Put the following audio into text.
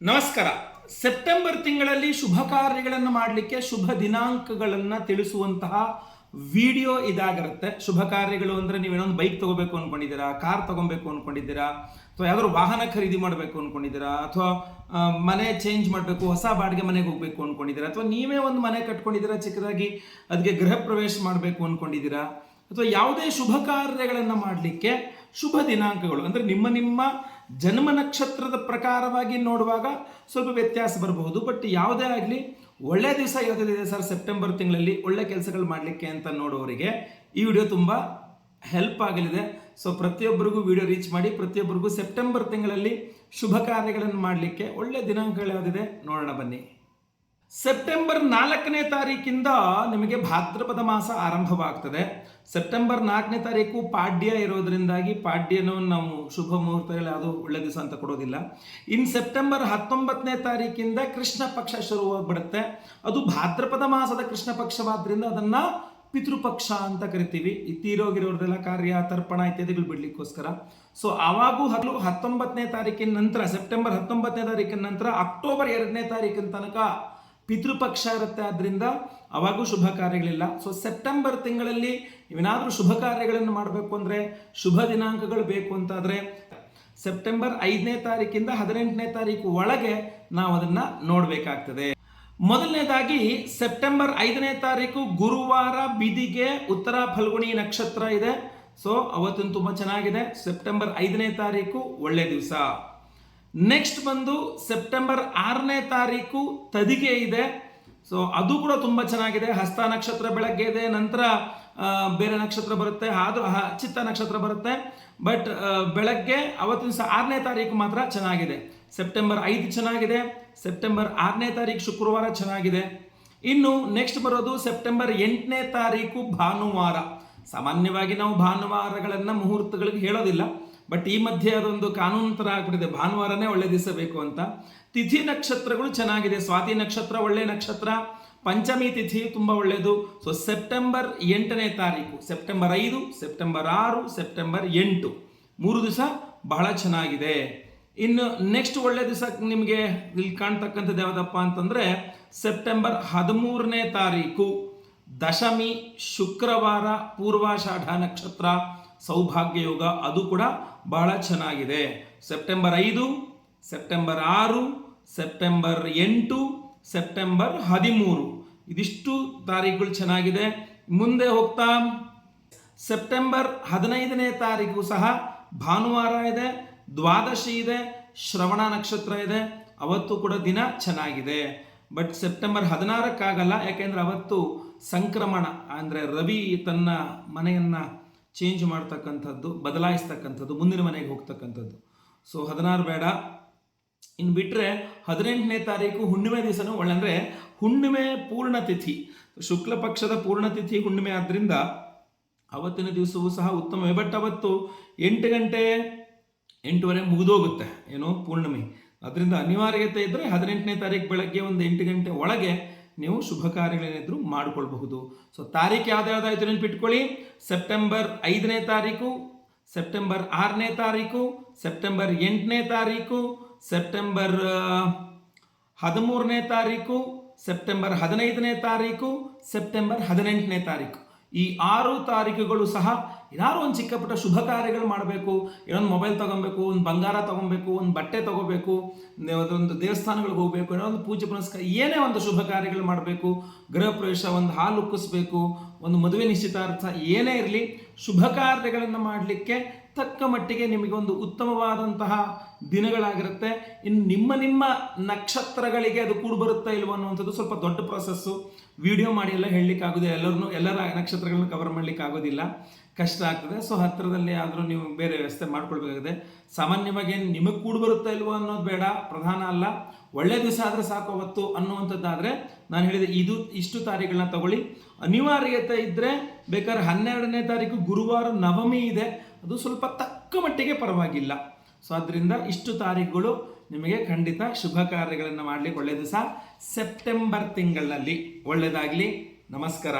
ನಮಸ್ಕಾರ. ಸೆಪ್ಟೆಂಬರ್ ತಿಂಗಳಲ್ಲಿ ಶುಭ ಕಾರ್ಯಗಳನ್ನು ಮಾಡಲಿಕ್ಕೆ ಶುಭ ದಿನಾಂಕಗಳನ್ನು ತಿಳಿಸುವಂತಹ ವಿಡಿಯೋ ಇದಾಗಿರುತ್ತೆ. ಶುಭ ಕಾರ್ಯಗಳು ಅಂದರೆ ನೀವೇನೊಂದು ಬೈಕ್ ತಗೋಬೇಕು ಅನ್ಕೊಂಡಿದ್ದೀರಾ, ಕಾರ್ ತಗೊಬೇಕು ಅನ್ಕೊಂಡಿದ್ದೀರಾ, ಅಥವಾ ಯಾವ್ದಾದ್ರು ವಾಹನ ಖರೀದಿ ಮಾಡಬೇಕು ಅನ್ಕೊಂಡಿದ್ದೀರಾ, ಅಥವಾ ಮನೆ ಚೇಂಜ್ ಮಾಡಬೇಕು, ಹೊಸ ಬಾಡಿಗೆ ಮನೆಗೆ ಹೋಗ್ಬೇಕು ಅನ್ಕೊಂಡಿದ್ದೀರಾ, ಅಥವಾ ನೀವೇ ಒಂದು ಮನೆ ಕಟ್ಕೊಂಡಿದ್ದೀರಾ ಚಿಕ್ಕದಾಗಿ ಅದಕ್ಕೆ ಗೃಹ ಪ್ರವೇಶ ಮಾಡಬೇಕು ಅನ್ಕೊಂಡಿದ್ದೀರಾ, ಅಥವಾ ಯಾವುದೇ ಶುಭ ಕಾರ್ಯಗಳನ್ನು ಮಾಡಲಿಕ್ಕೆ ಶುಭ ದಿನಾಂಕಗಳು ಅಂದರೆ ನಿಮ್ಮ ನಿಮ್ಮ ಜನ್ಮ ನಕ್ಷತ್ರದ ಪ್ರಕಾರವಾಗಿ ನೋಡುವಾಗ ಸ್ವಲ್ಪ ವ್ಯತ್ಯಾಸ ಬರಬಹುದು ಬಟ್ ಯಾವುದೇ ಆಗಲಿ ಒಳ್ಳೆ ದಿವಸ ಯಾವುದಿದೆ ಸರ್ ಸೆಪ್ಟೆಂಬರ್ ತಿಂಗಳಲ್ಲಿ ಒಳ್ಳೆ ಕೆಲಸಗಳು ಮಾಡಲಿಕ್ಕೆ ಅಂತ ನೋಡುವವರಿಗೆ ಈ ವಿಡಿಯೋ ತುಂಬ ಹೆಲ್ಪ್ ಆಗಲಿದೆ. ಸೊ ಪ್ರತಿಯೊಬ್ಬರಿಗೂ ವಿಡಿಯೋ ರೀಚ್ ಮಾಡಿ, ಪ್ರತಿಯೊಬ್ಬರಿಗೂ ಸೆಪ್ಟೆಂಬರ್ ತಿಂಗಳಲ್ಲಿ ಶುಭ ಕಾರ್ಯಗಳನ್ನು ಮಾಡಲಿಕ್ಕೆ ಒಳ್ಳೆ ದಿನಾಂಕಗಳು ಯಾವುದಿದೆ ನೋಡೋಣ ಬನ್ನಿ. ಸೆಪ್ಟೆಂಬರ್ ನಾಲ್ಕನೇ ತಾರೀಕಿಂದ ನಿಮಗೆ ಭಾದ್ರಪದ ಮಾಸ ಆರಂಭವಾಗ್ತದೆ. ಸೆಪ್ಟೆಂಬರ್ ನಾಲ್ಕನೇ ತಾರೀಕು ಪಾಡ್ಯ ಇರೋದ್ರಿಂದಾಗಿ ಪಾಡ್ಯನ ನಾವು ಶುಭ ಮುಹೂರ್ತಗಳು ಅದು ಒಳ್ಳೆ ದಿವಸ ಅಂತ ಕೊಡೋದಿಲ್ಲ. ಇನ್ನು ಸೆಪ್ಟೆಂಬರ್ ಹತ್ತೊಂಬತ್ತನೇ ತಾರೀಕಿಂದ ಕೃಷ್ಣ ಪಕ್ಷ ಶುರುವಾಗ್ಬಿಡುತ್ತೆ ಅದು ಭಾದ್ರಪದ ಮಾಸದ ಕೃಷ್ಣ ಪಕ್ಷವಾದ್ರಿಂದ ಅದನ್ನ ಪಿತೃಪಕ್ಷ ಅಂತ ಕರಿತೀವಿ. ಈ ತೀರೋಗಿರೋರ್ದೆಲ್ಲ ಕಾರ್ಯ, ತರ್ಪಣ ಇತ್ಯಾದಿಗಳು ಬಿಡ್ಲಿಕ್ಕೋಸ್ಕರ. ಸೊ ಆವಾಗೂ ಹಗಲು ಹತ್ತೊಂಬತ್ತನೇ ತಾರೀಕಿನ ನಂತರ ಸೆಪ್ಟೆಂಬರ್ ಹತ್ತೊಂಬತ್ತನೇ ತಾರೀಕಿನ ನಂತರ ಅಕ್ಟೋಬರ್ ಎರಡನೇ ತಾರೀಕಿನ ತನಕ ಪಿತೃಪಕ್ಷ ಇರುತ್ತೆ ಆದ್ದರಿಂದ ಅವಾಗೂ ಶುಭ ಕಾರ್ಯಗಳಿಲ್ಲ. ಸೊ ಸೆಪ್ಟೆಂಬರ್ ತಿಂಗಳಲ್ಲಿ ನೀವೇನಾದರೂ ಶುಭ ಕಾರ್ಯಗಳನ್ನು ಮಾಡಬೇಕು ಅಂದರೆ ಶುಭ ದಿನಾಂಕಗಳು ಬೇಕು ಅಂತಾದರೆ ಸೆಪ್ಟೆಂಬರ್ ಐದನೇ ತಾರೀಕಿಂದ ಹದಿನೆಂಟನೇ ತಾರೀಕು ಒಳಗೆ ನಾವು ಅದನ್ನು ನೋಡಬೇಕಾಗ್ತದೆ. ಮೊದಲನೇದಾಗಿ ಸೆಪ್ಟೆಂಬರ್ ಐದನೇ ತಾರೀಕು ಗುರುವಾರ ಬಿದಿಗೆ ಉತ್ತರ ಫಲ್ಗುಣಿ ನಕ್ಷತ್ರ ಇದೆ. ಸೊ ಅವತ್ತಿನ ತುಂಬ ಚೆನ್ನಾಗಿದೆ. ಸೆಪ್ಟೆಂಬರ್ ಐದನೇ ತಾರೀಕು ಒಳ್ಳೆ ದಿವಸ. ನೆಕ್ಸ್ಟ್ ಬಂದು ಸೆಪ್ಟೆಂಬರ್ ಆರನೇ ತಾರೀಕು ತದಿಗೆ ಇದೆ. ಸೊ ಅದು ಕೂಡ ತುಂಬ ಚೆನ್ನಾಗಿದೆ. ಹಸ್ತ ನಕ್ಷತ್ರ ಬೆಳಗ್ಗೆ ಇದೆ, ನಂತರ ಬೇರೆ ನಕ್ಷತ್ರ ಬರುತ್ತೆ, ಆದರೂ ಚಿತ್ತ ನಕ್ಷತ್ರ ಬರುತ್ತೆ. ಬಟ್ ಬೆಳಗ್ಗೆ ಅವತ್ತಿನ ದಿವಸ ಆರನೇ ತಾರೀಕು ಮಾತ್ರ ಚೆನ್ನಾಗಿದೆ. ಸೆಪ್ಟೆಂಬರ್ ಐದು ಚೆನ್ನಾಗಿದೆ. ಸೆಪ್ಟೆಂಬರ್ ಆರನೇ ತಾರೀಕು ಶುಕ್ರವಾರ ಚೆನ್ನಾಗಿದೆ. ಇನ್ನು ನೆಕ್ಸ್ಟ್ ಬರೋದು ಸೆಪ್ಟೆಂಬರ್ ಎಂಟನೇ ತಾರೀಕು ಭಾನುವಾರ. ಸಾಮಾನ್ಯವಾಗಿ ನಾವು ಭಾನುವಾರಗಳನ್ನು ಮುಹೂರ್ತಗಳಿಗೆ ಹೇಳೋದಿಲ್ಲ. ಬಟ್ ಈ ಮಧ್ಯೆ ಅದೊಂದು ಕಾನೂನು ಥರ ಆಗ್ಬಿಟ್ಟಿದೆ. ಭಾನುವಾರನೇ ಒಳ್ಳೆ ದಿವಸ ಬೇಕು ಅಂತ. ತಿಥಿ ನಕ್ಷತ್ರಗಳು ಚೆನ್ನಾಗಿದೆ. ಸ್ವಾತಿ ನಕ್ಷತ್ರ ಒಳ್ಳೆ ನಕ್ಷತ್ರ. ಪಂಚಮಿ ತಿಥಿ ತುಂಬ ಒಳ್ಳೆಯದು. ಸೊ ಸೆಪ್ಟೆಂಬರ್ ಎಂಟನೇ ತಾರೀಕು. ಸೆಪ್ಟೆಂಬರ್ ಐದು ಸೆಪ್ಟೆಂಬರ್ ಆರು ಸೆಪ್ಟೆಂಬರ್ ಎಂಟು. ಮೂರು ದಿವಸ ಬಹಳ ಚೆನ್ನಾಗಿದೆ. ಇನ್ನು ನೆಕ್ಸ್ಟ್ ಒಳ್ಳೆ ದಿವಸ ನಿಮಗೆ ಇಲ್ಲಿ ಕಾಣ್ತಕ್ಕಂಥದ್ದು ಯಾವುದಪ್ಪ ಅಂತಂದರೆ ಸೆಪ್ಟೆಂಬರ್ ಹದಿಮೂರನೇ ತಾರೀಕು. ದಶಮಿ, ಶುಕ್ರವಾರ, ಪೂರ್ವಾಷಾಢ ನಕ್ಷತ್ರ. ಸೌಭಾಗ್ಯ ಯೋಗ, ಅದು ಕೂಡ ಬಹಳ ಚೆನ್ನಾಗಿದೆ. ಸೆಪ್ಟೆಂಬರ್ ಐದು, ಸೆಪ್ಟೆಂಬರ್ ಆರು, ಸೆಪ್ಟೆಂಬರ್ ಎಂಟು, ಸೆಪ್ಟೆಂಬರ್ ಹದಿಮೂರು. ಇದಿಷ್ಟು ತಾರೀಕುಗಳು ಚೆನ್ನಾಗಿದೆ. ಮುಂದೆ ಹೋಗ್ತಾ, ಸೆಪ್ಟೆಂಬರ್ ಹದಿನೈದನೇ ತಾರೀಕು ಸಹ ಭಾನುವಾರ ಇದೆ, ದ್ವಾದಶಿ ಇದೆ, ಶ್ರವಣ ನಕ್ಷತ್ರ ಇದೆ. ಅವತ್ತು ಕೂಡ ದಿನ ಚೆನ್ನಾಗಿದೆ. ಬಟ್ ಸೆಪ್ಟೆಂಬರ್ ಹದಿನಾರಕ್ಕಾಗಲ್ಲ, ಯಾಕೆಂದ್ರೆ ಅವತ್ತು ಸಂಕ್ರಮಣ, ಅಂದರೆ ರವಿ ತನ್ನ ಮನೆಯನ್ನು ಚೇಂಜ್ ಮಾಡ್ತಕ್ಕಂಥದ್ದು, ಬದಲಾಯಿಸ್ತಕ್ಕಂಥದ್ದು, ಮುಂದಿನ ಮನೆಗೆ ಹೋಗ್ತಕ್ಕಂಥದ್ದು. ಸೊ ಹದಿನಾರು ಬೇಡ. ಇನ್ನು ಬಿಟ್ಟರೆ ಹದಿನೆಂಟನೇ ತಾರೀಕು ಹುಣ್ಣಿಮೆ ದಿವಸನೂ ಒಳ್ಳೆ, ಅಂದರೆ ಹುಣ್ಣಿಮೆ ಪೂರ್ಣ ತಿಥಿ. ಶುಕ್ಲ ಪಕ್ಷದ ಪೂರ್ಣ ತಿಥಿ ಹುಣ್ಣಿಮೆ ಆದ್ದರಿಂದ ಅವತ್ತಿನ ದಿವಸವೂ ಸಹ ಉತ್ತಮವೇ. ಬಟ್ ಅವತ್ತು ಎಂಟು ಗಂಟೆ, ಎಂಟುವರೆ ಮುಗಿದೋಗುತ್ತೆ, ಏನೋ, ಪೂರ್ಣಿಮೆ. ಅದರಿಂದ ಅನಿವಾರ್ಯತೆ ಇದ್ದರೆ ಹದಿನೆಂಟನೇ ತಾರೀಕು ಬೆಳಗ್ಗೆ ಒಂದು ಎಂಟು ಗಂಟೆ ಒಳಗೆ ನೀವು ಶುಭ ಕಾರ್ಯಗಳೇನಿದ್ರು ಮಾಡಿಕೊಳ್ಬಹುದು. ಸೊ ತಾರೀಕು ಯಾವ್ದಾವ್ದಾಯ್ತು ನೆನಪಿಟ್ಕೊಳ್ಳಿ ಸೆಪ್ಟೆಂಬರ್ ಐದನೇ ತಾರೀಕು ಸೆಪ್ಟೆಂಬರ್ ಆರನೇ ತಾರೀಕು ಸೆಪ್ಟೆಂಬರ್ ಎಂಟನೇ ತಾರೀಕು ಸೆಪ್ಟೆಂಬರ್ ಹದಿಮೂರನೇ ತಾರೀಕು ಸೆಪ್ಟೆಂಬರ್ ಹದಿನೈದನೇ ತಾರೀಕು ಸೆಪ್ಟೆಂಬರ್ ಹದಿನೆಂಟನೇ ತಾರೀಕು ಈ ಆರು ತಾರೀಕುಗಳು ಸಹ ಏನಾದ್ರು ಒಂದು ಚಿಕ್ಕ ಪುಟ್ಟ ಶುಭ ಕಾರ್ಯಗಳು ಮಾಡಬೇಕು. ಏನೊಂದು ಮೊಬೈಲ್ ತಗೊಬೇಕು, ಒಂದು ಬಂಗಾರ ತಗೊಬೇಕು, ಒಂದು ಬಟ್ಟೆ ತಗೋಬೇಕು ಒಂದು ದೇವಸ್ಥಾನಗಳಿಗೆ ಹೋಗಬೇಕು, ಏನೋ ಒಂದು ಪೂಜೆ ಪುನಸ್ಕಾರ, ಏನೇ ಒಂದು ಶುಭ ಕಾರ್ಯಗಳು ಮಾಡಬೇಕು. ಗೃಹ ಪ್ರವೇಶ, ಒಂದು ಹಾಲು ಉಕ್ಕಿಸ್ಬೇಕು, ಒಂದು ಮದುವೆ ನಿಶ್ಚಿತಾರ್ಥ, ಏನೇ ಇರಲಿ, ಶುಭ ಕಾರ್ಯಗಳನ್ನು ಮಾಡಲಿಕ್ಕೆ ತಕ್ಕ ಮಟ್ಟಿಗೆ ನಿಮಗೆ ಒಂದು ಉತ್ತಮವಾದಂತಹ ದಿನಗಳಾಗಿರುತ್ತೆ. ಇನ್ನು ನಿಮ್ಮ ನಿಮ್ಮ ನಕ್ಷತ್ರಗಳಿಗೆ ಅದು ಕೂಡ ಬರುತ್ತಾ ಇಲ್ವೋ ಅನ್ನುವಂಥದ್ದು ಸ್ವಲ್ಪ ದೊಡ್ಡ ಪ್ರೊಸೆಸ್ಸು ವಿಡಿಯೋ ಮಾಡಿ ಎಲ್ಲ ಹೇಳಲಿಕ್ಕೆ ಆಗೋದಿಲ್ಲ ಎಲ್ಲರನ್ನೂ ಎಲ್ಲರ ನಕ್ಷತ್ರಗಳನ್ನ ಕವರ್ ಮಾಡಲಿಕ್ಕೆ ಆಗೋದಿಲ್ಲ. ಕಷ್ಟ ಆಗ್ತದೆ. ಸೊ ಹತ್ತಿರದಲ್ಲಿ ಆದರೂ ನೀವು ಬೇರೆ ವ್ಯವಸ್ಥೆ ಮಾಡ್ಕೊಳ್ಬೇಕಾಗಿದೆ ಸಾಮಾನ್ಯವಾಗಿ ನಿಮಗೆ ಕೂಡ ಬರುತ್ತಾ ಇಲ್ವೋ ಅನ್ನೋದು ಬೇಡ. ಪ್ರಧಾನ ಅಲ್ಲ. ಒಳ್ಳೆ ದಿವಸ ಆದರೆ ಸಾಕು ಅವತ್ತು ಅನ್ನುವಂಥದ್ದಾದರೆ ನಾನು ಹೇಳಿದೆ, ಇದು ಇಷ್ಟು ತಾರೀಖುಗಳನ್ನ ತಗೊಳ್ಳಿ. ಅನಿವಾರ್ಯತೆ ಇದ್ದರೆ ಬೇಕಾದ್ರೆ ಹನ್ನೆರಡನೇ ತಾರೀಕು ಗುರುವಾರ ನವಮಿ ಇದೆ. ಅದು ಸ್ವಲ್ಪ ತಕ್ಕ ಮಟ್ಟಿಗೆ ಪರವಾಗಿಲ್ಲ. ಸೊ ಅದರಿಂದ ಇಷ್ಟು ತಾರೀಖುಗಳು ನಿಮಗೆ ಖಂಡಿತ ಶುಭ ಕಾರ್ಯಗಳನ್ನು ಮಾಡಲಿಕ್ಕೆ ಒಳ್ಳೆಯದು ದಿವಸ ಸೆಪ್ಟೆಂಬರ್ ತಿಂಗಳಲ್ಲಿ ಒಳ್ಳೆಯದಾಗಲಿ ನಮಸ್ಕಾರ.